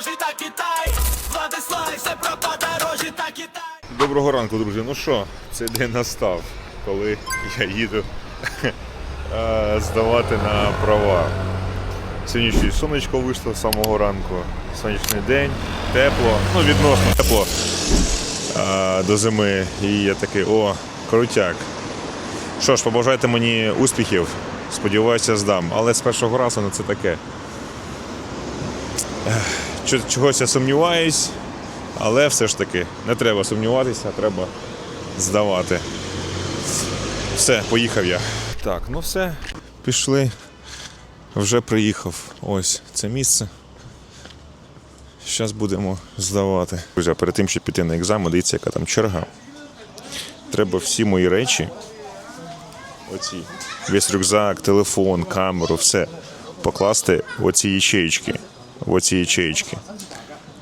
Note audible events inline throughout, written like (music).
подорожі та Китай. Владислав, все про подорожі та Китай. Доброго ранку, друзі. Ну що, цей день настав, коли я їду (laughs) е, здавати на права. Сьогодні сонечко вийшло з самого ранку. Сонячний день, тепло, ну відносно тепло е, до зими. І я такий, о, крутяк. Що ж, побажайте мені успіхів. Сподіваюся, здам. Але з першого разу ну, це таке. Чогось я сумніваюсь, але все ж таки не треба сумніватися, а треба здавати. Все, поїхав я. Так, ну все, пішли. Вже приїхав. Ось це місце. Зараз будемо здавати. Друзі, перед тим, щоб піти на екзамен, дивіться, яка там черга. Треба всі мої речі. Оці. Весь рюкзак, телефон, камеру, все покласти оці ячеїчки. В оці ячеїчки.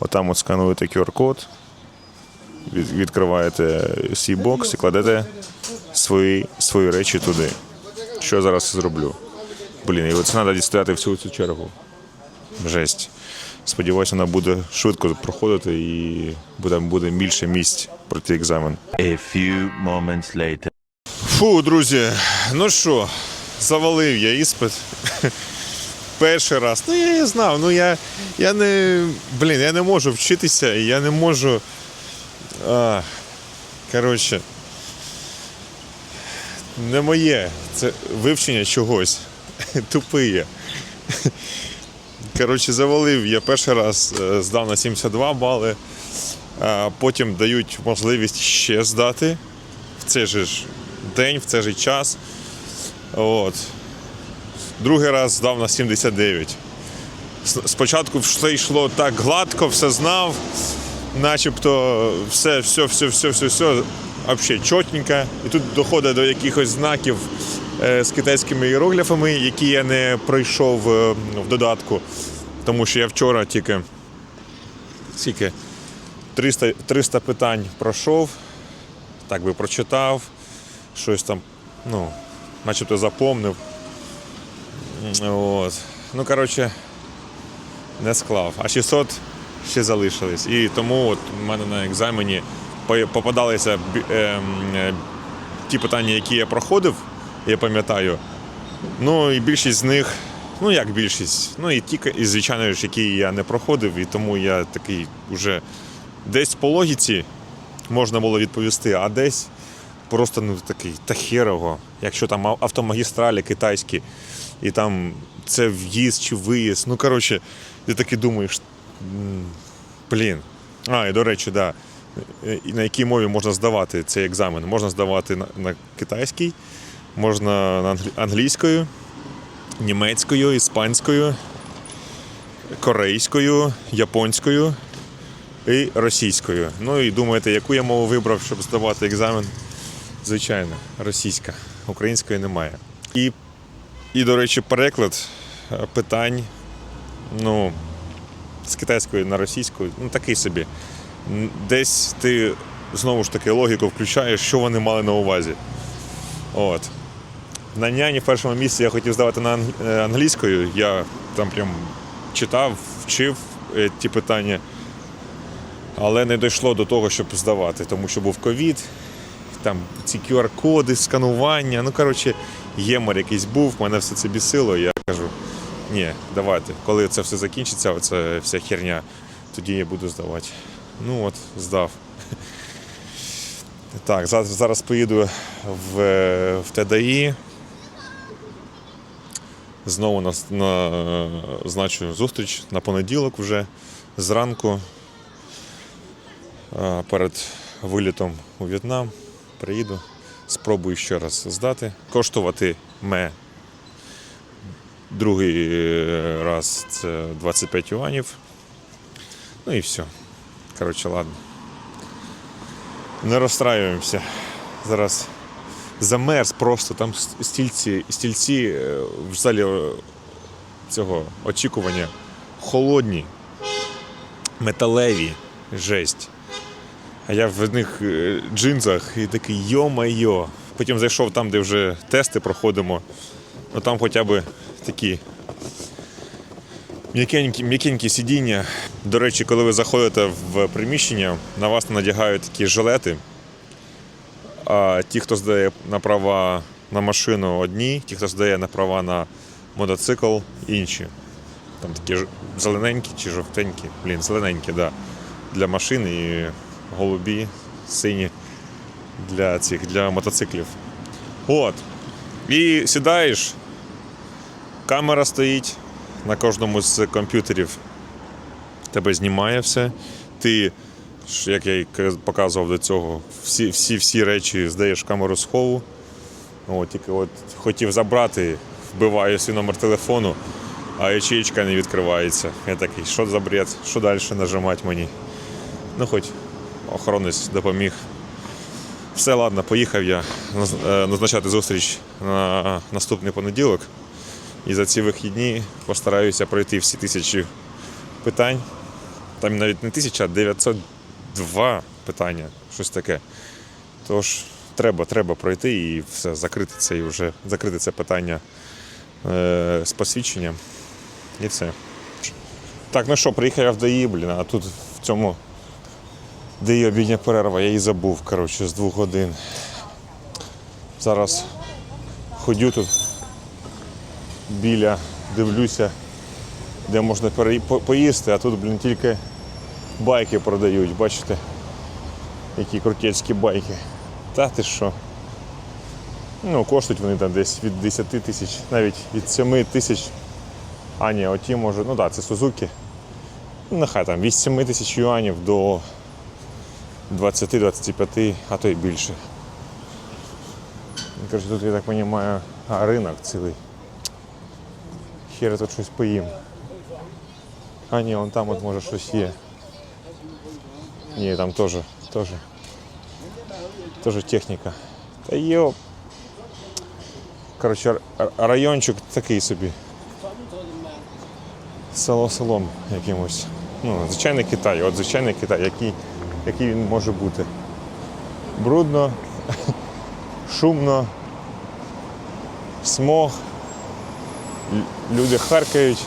Отам от скануєте QR-код, відкриваєте свій бокс і кладете свої, свої речі туди. Що я зараз зроблю. Блін, і оце треба дістати всю цю чергу. Жесть. Сподіваюся, вона буде швидко проходити і буде, буде більше місць пройти екзамен. A few moments later. Фу, друзі, ну що, завалив я іспит. Перший раз. Ну я і знав. Ну я, я не. Блін, я не можу вчитися, я не можу. А, коротше. Не моє. Це вивчення чогось. (laughs) Тупий я. Коротше, завалив я перший раз е, здав на 72 бали, а потім дають можливість ще здати в цей же день, в цей же час. От. Другий раз здав на 79. Спочатку все йшло так гладко, все знав, начебто все, все, все, все, все, все, взагалі чотненько. І тут доходить до якихось знаків е, з китайськими іерогліфами, які я не пройшов е, в додатку. Тому що я вчора тільки скільки 300, 300 питань пройшов, так би прочитав, щось там, ну, начебто запомнив. От. Ну, коротше, не склав. А 600 ще залишились. І тому от у мене на екзамені попадалися ем, е, ті питання, які я проходив, я пам'ятаю. Ну і більшість з них, ну як більшість, ну і ті, і, звичайно ж, які я не проходив, і тому я такий вже десь по логіці можна було відповісти, а десь просто ну такий та херово, якщо там автомагістралі китайські, і там це в'їзд чи виїзд. Ну коротше, ти таки думаєш, блін. А, і до речі, да. на якій мові можна здавати цей екзамен? Можна здавати на, на китайській, можна на англійською, німецькою, іспанською, корейською, японською і російською. Ну і думаєте, яку я мову вибрав, щоб здавати екзамен? Звичайно, російська. Української немає. І, і до речі, переклад е, питань ну, з китайської на російську, ну такий собі. Десь ти знову ж таки логіку включаєш, що вони мали на увазі. От. На няні в першому місці я хотів здавати на е, англійською. Я там прям читав, вчив е, ті питання. Але не дійшло до того, щоб здавати, тому що був ковід, там ці QR-коди, сканування. Ну, коротше, ємор якийсь був, мене все це бісило. Я кажу, ні, давайте, коли це все закінчиться, оця вся херня, тоді я буду здавати. Ну от, здав. (laughs) Так, зараз, зараз поїду в, в ТДІ. Знову нас- назначу зустріч на понеділок вже зранку. Перед вилітом у В'єтнам приїду, спробую ще раз здати. Коштувати ме другий е, раз це 25 юанів. Ну і все. Коротше, ладно. Не розстраюємося. Зараз замерз просто, там стільці, стільці е, в залі е, цього очікування холодні, металеві, жесть. А я в одних е, джинсах і такий йо-майо. Потім зайшов там, де вже тести проходимо. Ну там хоча б такі М'якенькі, м'якенькі сидіння. До речі, коли ви заходите в приміщення, на вас надягають такі жилети. А ті, хто здає на права на машину одні, ті, хто здає на права на мотоцикл, інші. Там такі зелененькі чи жовтенькі. Блін, зелененькі, да. Для машин і голубі, сині для цих, для мотоциклів. От. І сідаєш, камера стоїть на кожному з комп'ютерів. Тебе знімає все. Ти, як я й показував до цього, всі, всі, всі речі здаєш камеру схову. От, тільки от хотів забрати, вбиваю свій номер телефону, а ячеєчка не відкривається. Я такий, що за бред, що далі нажимати мені? Ну, хоч охоронець допоміг. Все, ладно, поїхав я е, назначати зустріч на наступний понеділок. І за ці вихідні постараюся пройти всі тисячі питань. Там навіть не тисяча, а 902 питання, щось таке. Тож треба, треба пройти і все, закрити це і вже закрити це питання е, з посвідченням. І все. Так, ну що, приїхав в ДАІ, блін, а тут в цьому ДАІ обідня перерва, я її забув, коротше, з двох годин. Зараз ходю тут біля, дивлюся, де можна поїсти, а тут, блін, тільки байки продають, бачите? Які крутецькі байки. Та ти що? Ну, коштують вони там десь від 10 тисяч, навіть від 7 тисяч. А ні, оті може, ну так, да, це Сузуки. Нехай там від 7 тисяч юанів до 20-25, а то й більше. Ну, Коротше, тут, я так розумію, ринок цілий. Хер тут щось поїм. А ні, вон там от може щось є. Ні, там теж, теж. Теж техніка. Та йоп. Коротше, райончик такий собі. Село селом якимось. Ну, звичайний Китай, от звичайний Китай, який, який він може бути. Брудно, шумно, смог, люди харкають,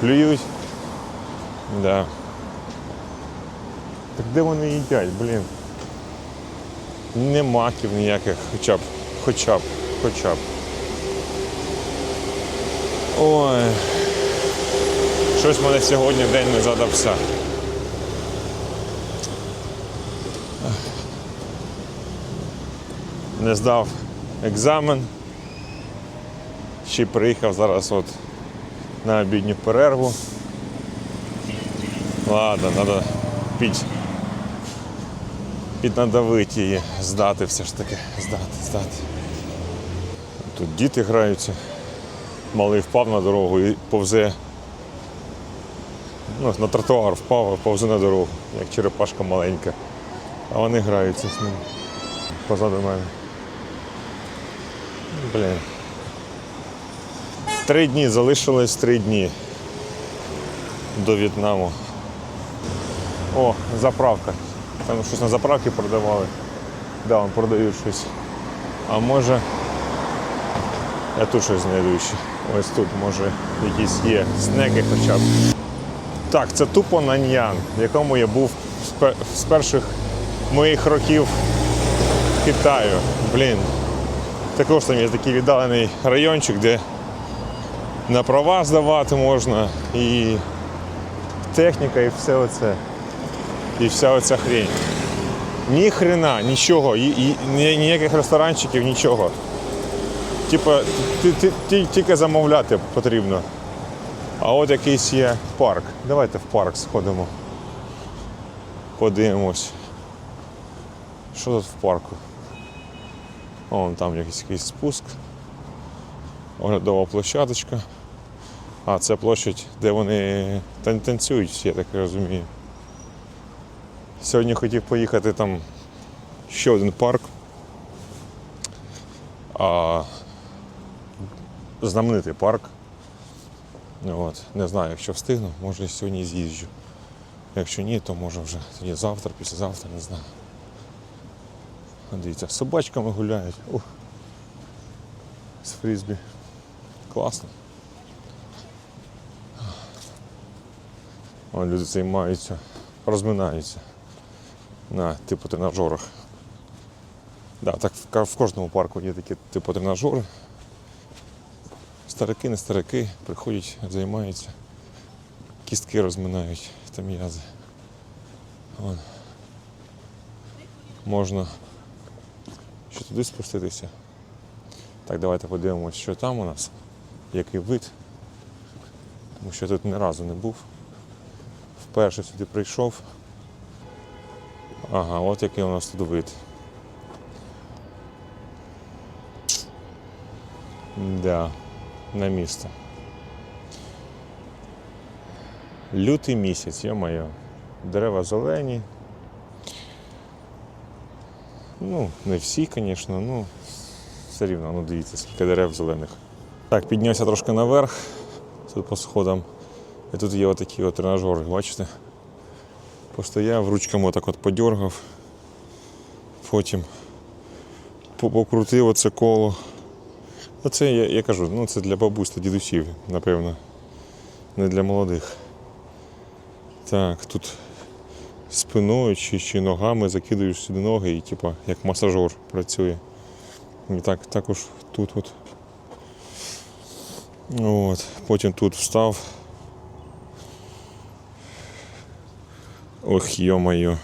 плюють. Да. Так де вони їдять, блін? Не маків ніяких, хоча б, хоча б, хоча б. Ой. Щось мене сьогодні день не задався. Не здав екзамен. Ще приїхав зараз от на обідню перерву. Ладно, треба під, піднадавити її, здати все ж таки, здати, здати. Тут діти граються. Малий впав на дорогу і повзе. Ну, на тротуар впав, повзе на дорогу, як черепашка маленька. А вони граються з ним позаду мене. Блін. Три дні залишилось три дні до В'єтнаму. О, заправка. Там щось на заправці продавали. Да, вон продають щось. А може. Я тут щось знайду ще. Ось тут, може, якісь є снеки хоча б. Так, це тупо Наньян, в якому я був з перших моїх років Китаю. Блін. Також там є такий віддалений райончик, де на права здавати можна, і техніка, і все оце. І вся оця хрень. Ні хрена, нічого, і, і, ні- ніяких ресторанчиків, нічого. Типа, ти, ти, ти, тільки замовляти потрібно. А от якийсь є парк. Давайте в парк сходимо. Подивимось. Що тут в парку? Вон там якийсь, якийсь спуск. Оглядова площадочка. А, це площадь, де вони тан- танцюють, я так розумію. Сьогодні хотів поїхати там ще один парк. А, знаменитий парк. От, не знаю, якщо встигну, може сьогодні з'їжджу. Якщо ні, то може вже тоді завтра, післязавтра, не знаю. Дивіться, з собачками гуляють. Ух. З фрізбі. Класно. Вон люди займаються, розминаються на типу тренажерах. Да, так в, в кожному парку є такі типу тренажери. Старики, не старики приходять, займаються, кістки розминають та м'язи. Можна туди спуститися. Так, давайте подивимось, що там у нас, який вид. Тому що я тут ні разу не був. Вперше сюди прийшов. Ага, от який у нас тут вид. Да, на місто. Лютий місяць, йо-моє. Дерева зелені. Ну, не всі, звісно, ну все рівно, ну дивіться, скільки дерев зелених. Так, піднявся трошки наверх, тут по сходам. І тут є отакі от тренажери, бачите? Постояв, ручками отак от подергав, потім покрутив оце коло. Ну, це я, я кажу, ну це для бабусь та дідусів, напевно. Не для молодих. Так, тут спиною чи, чи ногами закидуєш сюди ноги і типа як масажер працює. І так, також тут от. От. Потім тут встав. Ох, йо-моє.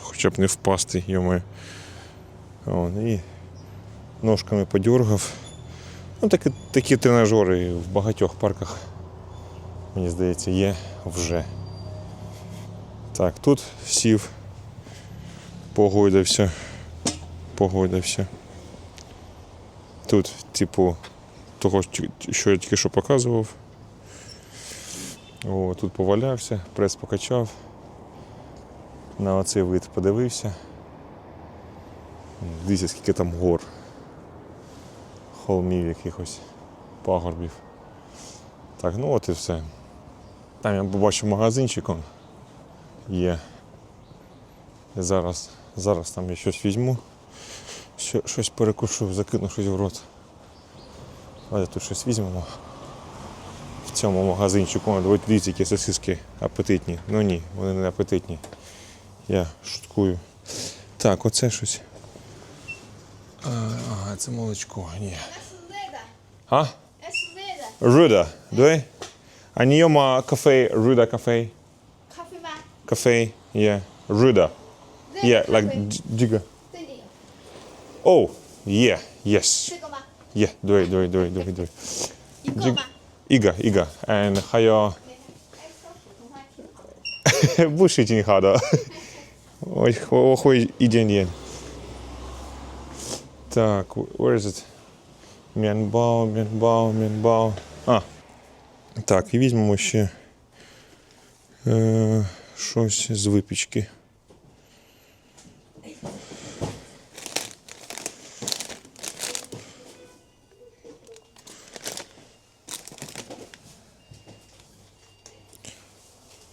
Хоча б не впасти, йо-моє. І ножками подергав. Ну, такі, такі тренажери в багатьох парках, мені здається, є вже. Так, тут сів, погойдався, погойдався. Тут, типу, того, що я тільки що показував. О, тут повалявся, прес покачав. На оцей вид подивився. Дивіться, скільки там гор. Холмів якихось, пагорбів. Так, ну от і все. Там я побачив магазинчик он є. Зараз, зараз там я щось візьму, що, щось перекушу, закину щось в рот. Давайте тут щось візьмемо. В цьому магазинчику. Дивіться, які сосиски апетитні. Ну ні, вони не апетитні. Я шуткую. Так, оце щось. А, Ага, це молочко. Ні. А? Руда. Давай. А ньома кафе, Руда кафе. cafe. Yeah, Ruda. Yeah, like Diga. Oh, yeah, yes. Yeah, do it, do it, do it, do it, do it. Iga, Iga, and Hayo. Bush eating harder. Охуй иден ен. Так, where is it? Мянбао, Мянбао, Мянбао. А, так, и візьмемо ще. Е, щось з випічки.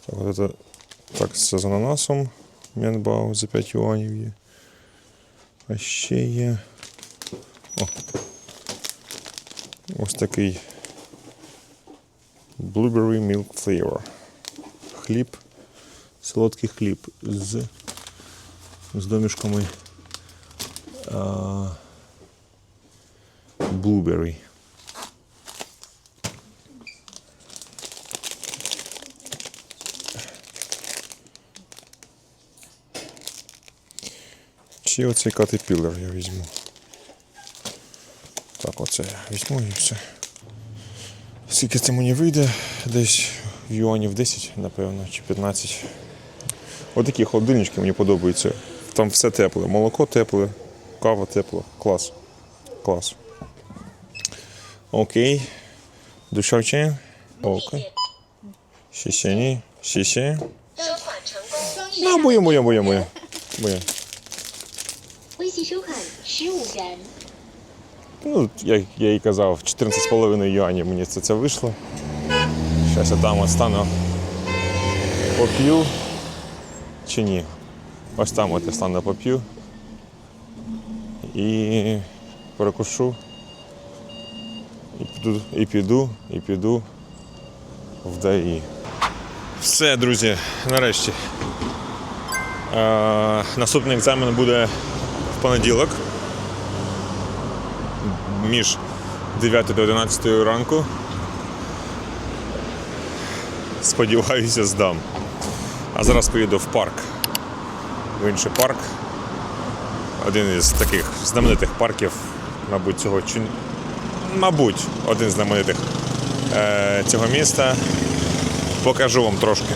Так, от це, так, це з ананасом. Мянбао за 5 юанів є. А ще є. О. Ось такий Blueberry Milk Flavor. Хліб. Солодкий хліб з, з домішками а, Blueberry. Чи оцей катепілер я візьму. Так, оце візьму і все. Скільки це мені вийде? Десь в юанів 10, напевно, чи 15. Отакі холодильнички мені подобаються. Там все тепле. Молоко тепле, кава тепла. Клас. Клас. Окей. Душевче. Окей. Сісені. Сісі. Ну, моє, моє, моє, моє. Моє. Ну, як я і казав, 14,5 юанів мені це це вийшло. Зараз я там остану поп'ю. Чи ні? Ось там от я стану поп'ю. І перекушу. І піду, і піду, і піду в ДАІ. Все, друзі, нарешті. Е, наступний екзамен буде в понеділок між 9 та 11 ранку. Сподіваюся, здам. А зараз поїду в парк. В інший парк. Один із таких знаменитих парків, мабуть, цього чи мабуть, один з знаменитих е, цього міста. Покажу вам трошки.